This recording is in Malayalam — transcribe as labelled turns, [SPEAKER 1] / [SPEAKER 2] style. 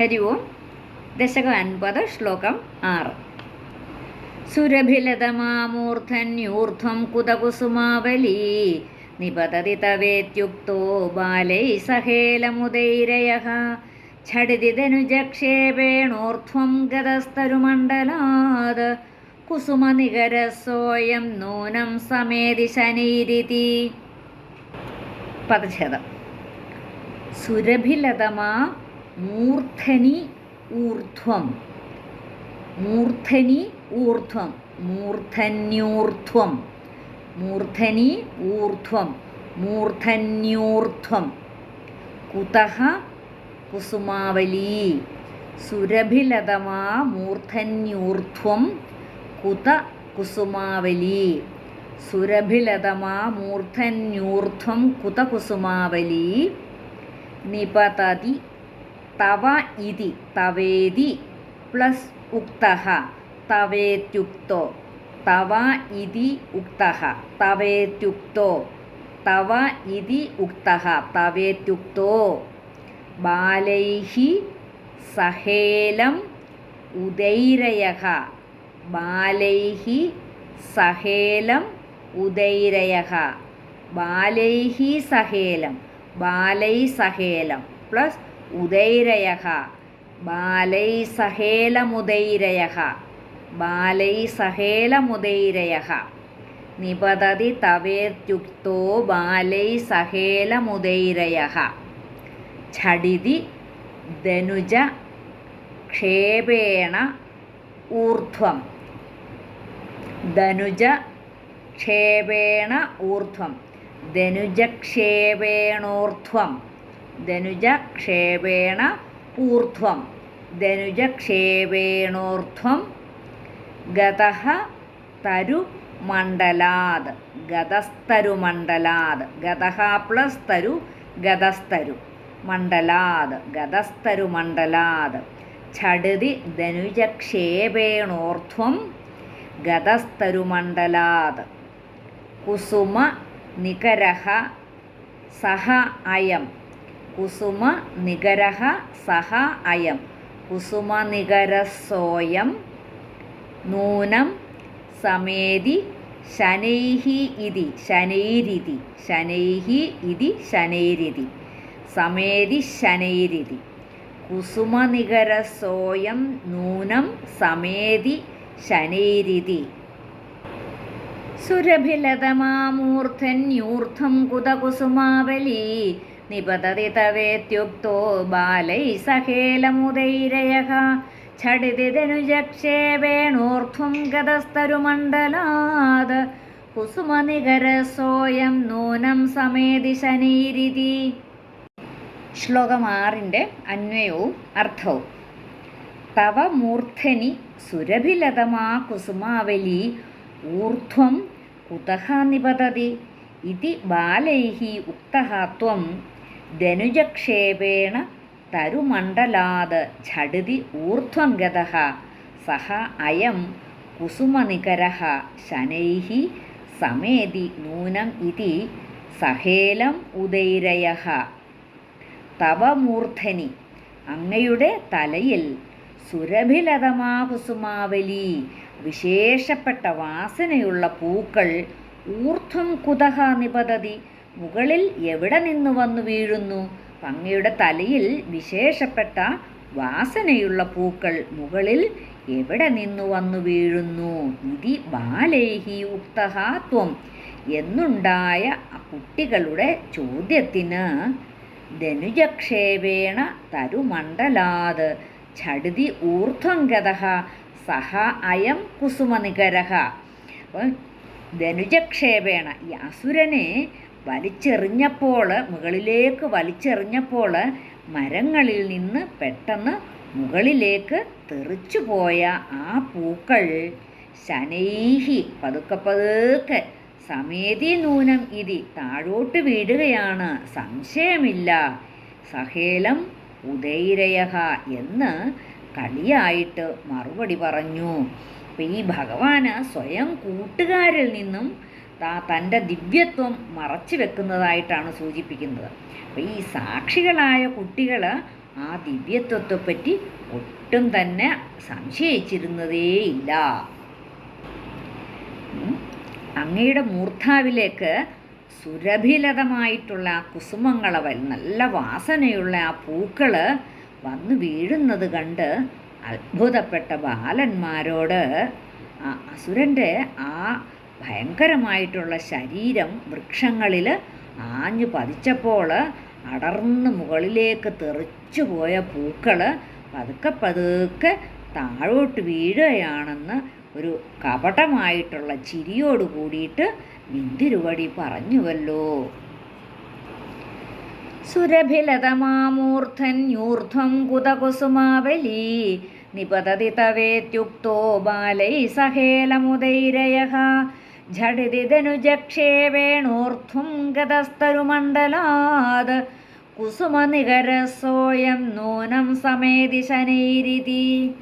[SPEAKER 1] ഹരി ഓം. ദശകം അൻപത് ശ്ലോകം ആറ്. സുരഭിലതമാമൂർധന്യൂർധ്വം കുതകുസുമാവലീ. നിപതതി തവേത്യുക്തോ ബാലൈ സഹേലമുദൈരയഃ ഛടിതിതനുജക്ഷേപേണോർധ്വം ഗതസ്തരുമണ്ഡലാത്. കുസുമനികരസോയം നൂനം സമേതി ശനീരിതി. പദച്ഛേദം സുരഭിലതമാ മൂർധനി ഊർധ്വം. മൂർധനി ഊർധ്വം. മൂർധന്യൂർധ്വം. മൂർധനി ഊർധ്വം. മൂർധന്യൂർധ്വം. കുതഹ കുസുമാവലി. സുരഭിലതമാ മൂർധന്യൂർധ്വം. കുത കുസുമാവലി. സുരഭിലതമാ മൂർധന്യൂർധ്വം. കുത കുസുമാവലി. നിപതതി തവ ഇതി തവേതി പ്ലസ് ഉക്തഃ തവേത്യുക്തോ. തവ ഇതി ഉക്തഃ തവേത്യുക്തോ. തവ ഇതി ഉക്തഃ തവേത്യുക്തോ. ബാലൈः സഹേലം ഉദൈരയः ബാലൈः സഹേലം ഉദൈരയः ബാലൈഹി സഹേലം ബാലൈ സഹേലം പ്ലസ് ഉദൈരയः ബാലൈ സഹേലമുദൈരയ ബാലൈ സഹേലമുദൈരയ നിപതതി തവേർത്യുക്തോ ബാലൈ സഹേലമുദൈരയ ഝടിതി ധനുജ ക്ഷേപേണ ഊർധ്വം. ധനുജ ക്ഷേപേണ ഊർധ്വം. ധനുജക്ഷേപേണോർധ്വം ധനുജക്ഷേപേണ ഊർധ്വം. ധനുജക്ഷേപേണോർധ്വം ഗതഃ തരുമണ്ഡലാത്. ഗതസ്തരുമണ്ഡലാത്. ഗതഃ പ്ലസ് തരു ഗതസ്തരു. മണ്ഡലാത്. ഗതസ്തരുമണ്ഡലാത്. ഛടുതി ധനുജക്ഷേപേണോർധ്വം ഗതസ്തരുമണ്ഡലാത്. കുസുമ നികരഹ സഹ അയം. കുസുമ നികരഹ സഹ അയം. കുസുമ നികരസോയം നൂനം സമേതി ശനൈഹി ഇതി. ശനൈരിതി. ശനൈഹി ഇതി ശനൈരിതി. സമേതി ശനൈരിതി. കുസുമനികരസോയം നൂനം സമേതി ശനൈരിതി. സുരഭിലതമാമൂർധന്യൂർധം കുതകുസുമാവലീ നിപതതി തവേത്യുക്തോ ബാലൈ സഹേലമുദൈരയ ഛടിതി ധനുജക്ഷേപേണോർധ്വം ഗതസ്തരുമണ്ഡലാത് കുസുമനികരസോയം നൂനം സമേതി ശനീരിതി. ശ്ലോകം ആറിന്റെ അന്വയവും അർത്ഥവും. തവ മൂർധനി സുരഭിലതമാ കുസുമാവലി. ഊർധ്വം കുതഹ നിപതതി ഇതി ബാലൈ ഉക്തഃ ധനുജക്ഷേപേണ തരുമണ്ഡലാത് ഝടിതി ഊർധ്വം ഗതഃ സഹ അയം കുസുമനികരः. ശനൈः സമേതി നൂനം ഇതി സഹേലം ഉദൈരയഃ. തവ മൂർധനി അങ്ങയുടെ തലയിൽ സുരഭിലതമാ കുസുമാവലി വിശേഷപ്പെട്ട വാസനയുള്ള പൂക്കൾ ഊർധ്വം കുതഹ നിപതതി. മുകളിൽ എവിടെ നിന്ന് വന്നു വീഴുന്നു? പങ്ങയുടെ തലയിൽ വിശേഷപ്പെട്ട വാസനയുള്ള പൂക്കൾ മുകളിൽ എവിടെ നിന്നു വന്നു വീഴുന്നു? ഇതി ബാലേഹി ഉക്തഹ ത്വം എന്നുണ്ടായ കുട്ടികളുടെ ചോദ്യത്തിന് ധനുജക്ഷേപേണ തരുമണ്ഡലാത് ഛടുതി ഊർധ്വം ഗതഃ സഹ അയം കുസുമനികരഹ. അപ്പം ധനുജക്ഷേപേണ ഈ അസുരനെ വലിച്ചെറിഞ്ഞപ്പോൾ മുകളിലേക്ക് വലിച്ചെറിഞ്ഞപ്പോൾ മരങ്ങളിൽ നിന്ന് പെട്ടെന്ന് മുകളിലേക്ക് തെറിച്ചുപോയ ആ പൂക്കൾ. ശനൈഹി പതുക്കെ പതുക്കെ സമേതി നൂനം ഇതി താഴോട്ട് വീഴുകയാണ്. സംശയമില്ല. സഹേലം ഉദൈരയഹ എന്ന് കളിയായിട്ട് മറുപടി പറഞ്ഞു. അപ്പം ഈ ഭഗവാന് സ്വയം കൂട്ടുകാരിൽ നിന്നും തന്റെ ദിവ്യത്വം മറച്ചു വെക്കുന്നതായിട്ടാണ് സൂചിപ്പിക്കുന്നത് അപ്പോൾ ഈ സാക്ഷികളായ കുട്ടികൾ ആ ദിവ്യത്വത്തെപ്പറ്റി ഒട്ടും തന്നെ സംശയിച്ചിരുന്നതേയില്ല. അങ്ങയുടെ മൂർധാവിലേക്ക് സുരഭിലതമായിട്ടുള്ള ആ കുസുമങ്ങൾ നല്ല വാസനയുള്ള ആ പൂക്കൾ വന്നു വീഴുന്നത് കണ്ട് അത്ഭുതപ്പെട്ട ബാലന്മാരോട് അസുരന്റെ ആ ഭയങ്കരമായിട്ടുള്ള ശരീരം വൃക്ഷങ്ങളിൽ ആഞ്ഞു പതിച്ചപ്പോൾ അടർന്ന് മുകളിലേക്ക് തെറിച്ചു പോയ പൂക്കൾ പതുക്കെ പതുക്കെ താഴോട്ട് വീഴുകയാണെന്ന് ഒരു കപടമായിട്ടുള്ള ചിരിയോട് കൂടിയിട്ട് നിന്തിരുവടി പറഞ്ഞുവല്ലോ. സുരഭിലതമാമൂർധൻ യൂർധ്വം കുതകുസുമാവലി നിപതതി തവേത്യുക്തോ ബാലൈ സഹേലമുദൈരയഃ വേണൂർധ്വം ഗതസ്തരുമണ്ഡലാത് കുസുമനികരസോയം നൂനം സമേതി ശനൈരിതി.